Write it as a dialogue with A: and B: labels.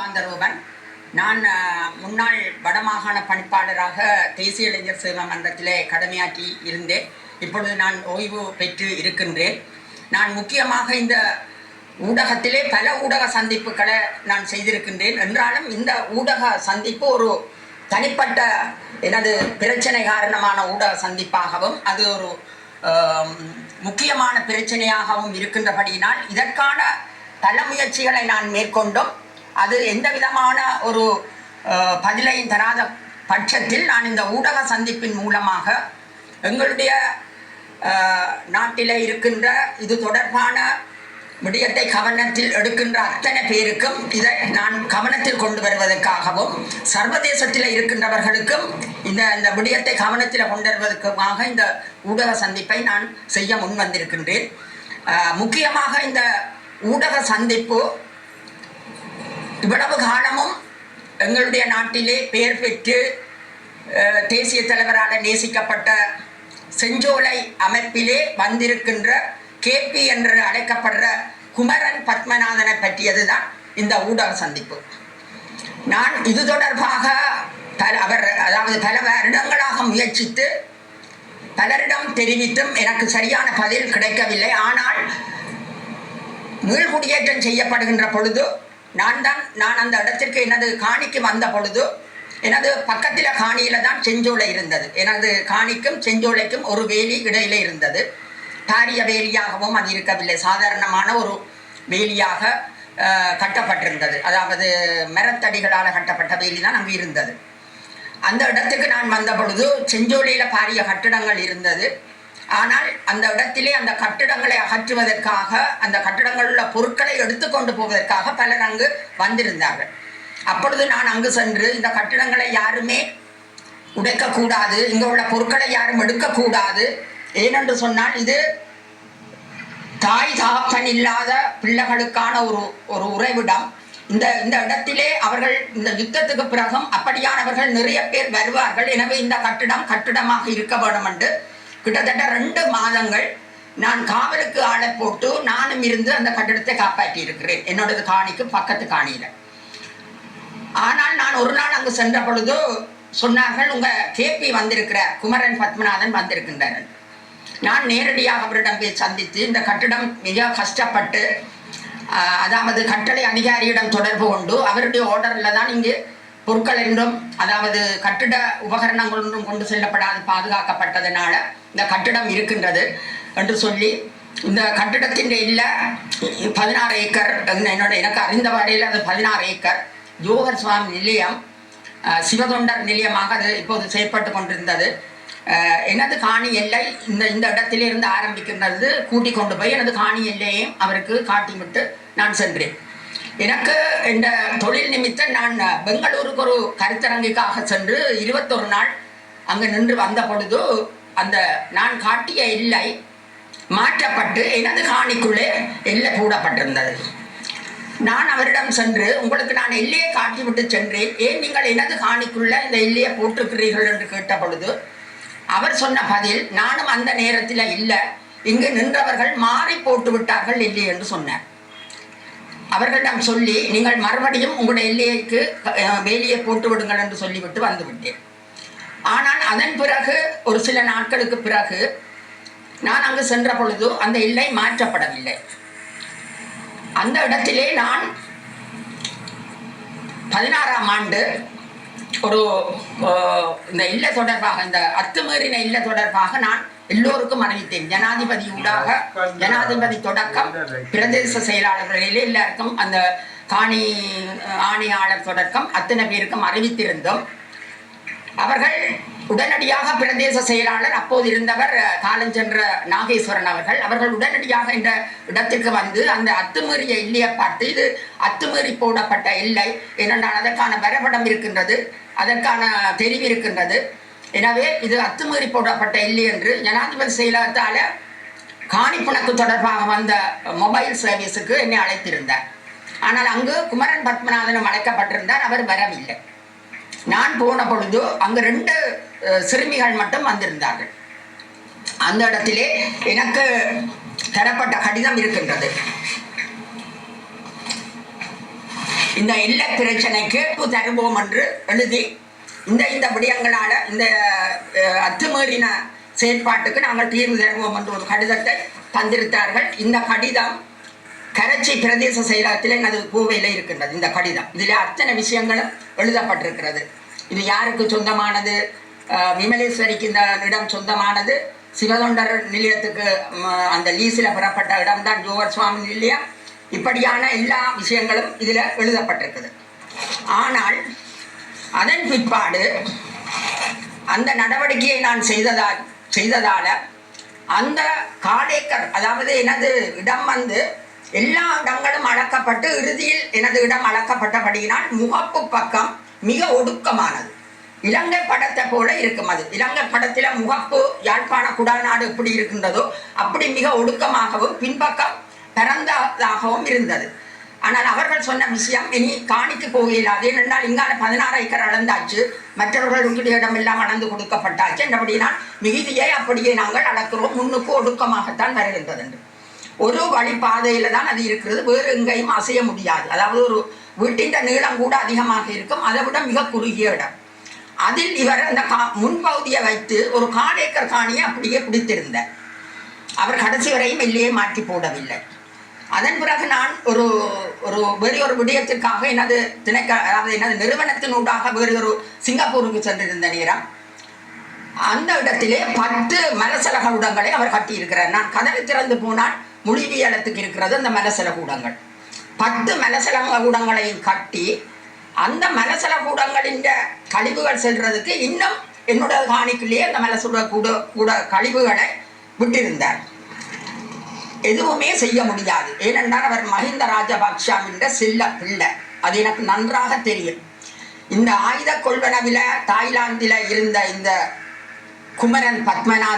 A: சாந்தரூபன். நான் முன்னாள் வடமாகாண பணிப்பாளராக தேசிய இளைஞர் சேவை மன்றத்திலே கடமையாற்றி இருந்தேன். இப்பொழுது நான் ஓய்வு பெற்று இருக்கின்றேன். நான் முக்கியமாக இந்த ஊடகத்திலே பல ஊடக சந்திப்புகளை நான் செய்திருக்கின்றேன். என்றாலும் இந்த ஊடக சந்திப்பு ஒரு தனிப்பட்ட எனது பிரச்சனை காரணமான ஊடக சந்திப்பாகவும் அது ஒரு முக்கியமான பிரச்சனையாகவும் இருக்கின்றபடியினால் இதற்கான பல முயற்சிகளை நான் மேற்கொண்டும். அது எந்த விதமான ஒரு பதிலையும் தராத பட்சத்தில் நான் இந்த ஊடக சந்திப்பின் மூலமாக எங்களுடைய நாட்டில் இருக்கின்ற இது தொடர்பான விடயத்தை கவனத்தில் எடுக்கின்ற அத்தனை பேருக்கும் இதை நான் கவனத்தில் கொண்டு வருவதற்காகவும் சர்வதேசத்தில் இருக்கின்றவர்களுக்கும் இந்த இந்த விடயத்தை கவனத்தில் கொண்டு வருவதற்குமாக இந்த ஊடக சந்திப்பை நான் செய்ய முன் வந்திருக்கின்றேன் முக்கியமாக இந்த ஊடக சந்திப்பு இவ்வளவு காலமும் எங்களுடைய நாட்டிலே பெயர் பெற்று தேசிய தலைவரால் நேசிக்கப்பட்ட செஞ்சோலை அமைப்பிலே வந்திருக்கின்ற கேபி என்று அழைக்கப்படுற குமரன் பத்மநாதனை பற்றியது தான் இந்த ஊடக சந்திப்பு. நான் இது தொடர்பாக பல அவர் அதாவது பல வருடங்களாக முயற்சித்து பலரிடம் தெரிவித்தும் எனக்கு சரியான பதில் கிடைக்கவில்லை. ஆனால் மீள்குடியேற்றம் செய்யப்படுகின்ற பொழுது நான் தான் நான் அந்த இடத்திற்கு எனது காணிக்கு வந்த பொழுது எனது பக்கத்தில் காணியில தான் செஞ்சோலை இருந்தது. எனது காணிக்கும் செஞ்சோலைக்கும் ஒரு வேலி இடையில இருந்தது. தாரிய வேலியாகவும் அது இருக்கவில்லை. சாதாரணமான ஒரு வேலியாக கட்டப்பட்டிருந்தது. அதாவது மரத்தடிகளால் கட்டப்பட்ட வேலி தான் அங்கு இருந்தது. அந்த இடத்துக்கு நான் வந்த பொழுது செஞ்சோலையில் பாரிய கட்டிடங்கள் இருந்தது. ஆனால் அந்த இடத்திலே அந்த கட்டிடங்களை அகற்றுவதற்காக அந்த கட்டிடங்களில் உள்ள பொருட்களை எடுத்துக்கொண்டு போவதற்காக பலர் அங்கு வந்திருந்தார்கள். அப்பொழுது நான் அங்கு சென்று இந்த கட்டிடங்களை யாருமே உடைக்கக்கூடாது இங்கே உள்ள பொருட்களை யாரும் எடுக்கக்கூடாது ஏனென்று சொன்னால் இது தாய் தகப்பன் இல்லாத பிள்ளைகளுக்கான ஒரு ஒரு உறைவிடம். இந்த இந்த இடத்திலே அவர்கள் இந்த யுத்தத்துக்கு பிறகும் அப்படியானவர்கள் நிறைய பேர் வருவார்கள். எனவே இந்த கட்டிடம் கட்டிடமாக இருக்க வேண்டும் என்று கிட்டத்தட்ட ரெண்டு மாதங்கள் நான் காவலுக்கு ஆளை போட்டு நானும் இருந்து அந்த கட்டிடத்தை காப்பாற்றி இருக்கிறேன் என்னோடது காணிக்கு பக்கத்து காணியில. ஆனால் நான் ஒரு நாள் அங்கு சென்ற பொழுது சொன்னார்கள் உங்க கேபி வந்திருக்கிறார் குமரன் பத்மநாதன் வந்திருக்கின்றனர் நான் நேரடியாக அவரிடம் போய் சந்தித்து இந்த கட்டிடம் மிக கஷ்டப்பட்டு அதாவது கட்டளை அதிகாரியிடம் தொடர்பு கொண்டு அவருடைய ஆர்டரில் தான் இங்கு பொருட்கள் என்றும் அதாவது கட்டிட உபகரணங்கள் ஒன்றும் கொண்டு செல்லப்படாது பாதுகாக்கப்பட்டதுனால இந்த கட்டிடம் இருக்கின்றது என்று சொல்லி இந்த கட்டிடத்தின் இல்லை பதினாறு ஏக்கர் என்னோட எனக்கு அறிந்த வரையில் அது பதினாறு ஏக்கர். ஜோகர் சுவாமி நிலையம் சிவதொண்டர் நிலையமாக அது இப்போது செயற்பட்டு கொண்டிருந்தது. எனது காணி எல்லை இந்த இந்த இடத்திலிருந்து ஆரம்பிக்கின்றது கூட்டிக் கொண்டு போய் எனது காணி எல்லையையும் அவருக்கு காட்டிவிட்டு நான் சென்றேன். எனக்கு இந்த தொழில் நிமித்தம் நான் பெங்களூருக்கு ஒரு கருத்தரங்குக்காக சென்று இருபத்தொரு நாள் அங்கு நின்று வந்த பொழுது அந்த நான் காட்டிய எல்லை மாற்றப்பட்டு எனது காணிக்குள்ளே எல்லை போடப்பட்டிருந்தது. நான் அவரிடம் சென்று உங்களுக்கு நான் எல்லையை காட்டிவிட்டு சென்றேன். ஏன் நீங்கள் எனது காணிக்குள்ளே இந்த எல்லையை போட்டிருக்கிறீர்கள்? என்று கேட்ட பொழுது அவர் சொன்ன பதில் நானும் அந்த நேரத்தில் இல்லை. இங்கு நின்றவர்கள் மாறி போட்டு விட்டார்கள் இல்லை என்று சொன்னார். அவர்களிடம் சொல்லி நீங்கள் மறுபடியும் உங்களுடைய எல்லைக்கு வேலியை போட்டு விடுங்கள் என்று சொல்லிவிட்டு வந்துவிட்டேன். ஆனால் அதன் பிறகு ஒரு சில நாட்களுக்கு பிறகு நான் அங்கு சென்ற பொழுது அந்த எல்லை மாற்றப்படவில்லை. அந்த இடத்திலே நான் பதினாறாம் ஆண்டு ஒரு இந்த இல்லை தொடர்பாக இந்த அத்துமீறின இல்லை தொடர்பாக நான் எல்லோருக்கும் அறிவித்தேன் ஜனாதிபதி ஊடாக ஜனாதிபதி தொடக்கம். பிரதேச செயலாளர்களிலே எல்லாருக்கும் அந்த காணி ஆணையாளர் தொடக்கம். அத்தனை பேருக்கும் அறிவித்திருந்தோம். அவர்கள் உடனடியாக பிரதேச செயலாளர் அப்போது இருந்தவர் காலஞ்சென்ற நாகேஸ்வரன் அவர்கள். அவர்கள் உடனடியாக இந்த இடத்திற்கு வந்து அந்த அத்துமீறிய எல்லையை பார்த்து இது அத்துமீறி போடப்பட்ட எல்லை. ஏனென்றால் அதற்கான வரைபடம் இருக்கின்றது. அதற்கான தெரிவு இருக்கின்றது. எனவே இது அத்துமீறி போடப்பட்ட எல்லை என்று ஜனாதிபதி செயலாத்தால காணிப்புணக்கு தொடர்பாக வந்த மொபைல் சர்வீஸுக்கு என்னை அழைத்திருந்தார். ஆனால் அங்கு குமரன் பத்மநாதனும் அழைக்கப்பட்டிருந்தார் அவர் வரவில்லை. நான் போன பொழுது அங்கு ரெண்டு சிறுமிகள் மட்டும் வந்திருந்தார்கள். அந்த இடத்திலே எனக்கு தரப்பட்ட கடிதம் இருக்கின்றது. இந்த எல்லை பிரச்சனைக்கு தருவோம் என்று எழுதி இந்த இந்த விடயங்களால இந்த அத்துமீறின செயற்பாட்டுக்கு நாங்கள் தீர்வு தருவோம் என்று ஒரு கடிதத்தை தந்திருத்தார்கள் இந்த கடிதம் கரச்சி பிரதேச செயலகத்தில் எனது கோவையில் இருக்கின்றது. இந்த கடிதம். இதில் அத்தனை விஷயங்களும் எழுதப்பட்டிருக்கிறது. இது யாருக்கு சொந்தமானது? விமலேஸ்வரிக்கு இந்த இடம் சொந்தமானது? சிவதொண்டர் நிலையத்துக்கு அந்த லீஸில் பெறப்பட்ட இடம்தான் ஜோவர் சுவாமி நிலையம். இப்படியான எல்லா விஷயங்களும் இதில் எழுதப்பட்டிருக்குது. ஆனால் அதன் பிற்பாடு அந்த நடவடிக்கையை நான் செய்ததால் செய்ததால அந்த காடேக்கர் அதாவது எனது இடம் வந்து எல்லா இடங்களும் அளக்கப்பட்டு இறுதியில் எனது இடம் அளக்கப்பட்டபடியினால் முகப்பு பக்கம் மிக ஒடுக்கமானது. இலங்கை படத்தை போல இருக்கும் அது. இலங்கை படத்தில் முகப்பு யாழ்ப்பாண குடாநாடு எப்படி இருக்கின்றதோ அப்படி மிக ஒடுக்கமாகவும் பின்பக்கம் பிறந்ததாகவும் இருந்தது. ஆனால் அவர்கள் சொன்ன விஷயம் இனி காணிக்கு போகலாது ஏனென்றால் இங்கான பதினாறு ஏக்கர் அளந்தாச்சு. மற்றவர்களுக்கு உங்களுடைய இடமெல்லாம் அளந்து கொடுக்கப்பட்டாச்சு. என்றபடினால் மிகுதியை அப்படியே நாங்கள் அளக்கிறோம். முன்னுக்கு ஒடுக்கமாகத்தான் வருகின்றது என்று ஒரு வழி பாதையில் தான் அது இருக்கிறது. வேறு எங்கேயும் அசைய முடியாது. அதாவது ஒரு வீட்டின் நீளம் கூட அதிகமாக இருக்கும். அதை விட மிக குறுகிய இடம். அதில் இவர் அந்த கா முன்பகுதியை வைத்து ஒரு காடேக்கர் காணியை அப்படியே பிடித்திருந்தார். அவர் கடைசி வரையும் வெளியே மாற்றி போடவில்லை. அதன் பிறகு நான் ஒரு ஒரு வேறு ஒரு விடயத்திற்காக எனது திணைக்க அதாவது எனது நிறுவனத்தினூடாக வேறு ஒரு சிங்கப்பூருக்கு சென்றிருந்த நேரம் அந்த இடத்திலே பத்து மலசலக கூடங்களை அவர் கட்டியிருக்கிறார். நான் கதவை திறந்து போனால் மொழிவியலத்துக்கு இருக்கிறது அந்த மலசல கூடங்கள் பத்து மலசலக கூடங்களையும் கட்டி அந்த மலசல கூடங்களின் கழிவுகள் செல்றதுக்கு இன்னும் என்னோட காணிக்குள்ளேயே அந்த மலசுட கூட கூட கழிவுகளை விட்டிருந்தார். எதுவுமே செய்ய முடியாது. ஏனென்றால் அவர் மஹிந்த ராஜபக்ஷாவின் செல்ல பிள்ளை. அது எனக்கு நன்றாக தெரியும். இந்த ஆயுத கொள்வனவில் தாய்லாந்தில் இருந்த இந்த குமரன் பத்மநாத்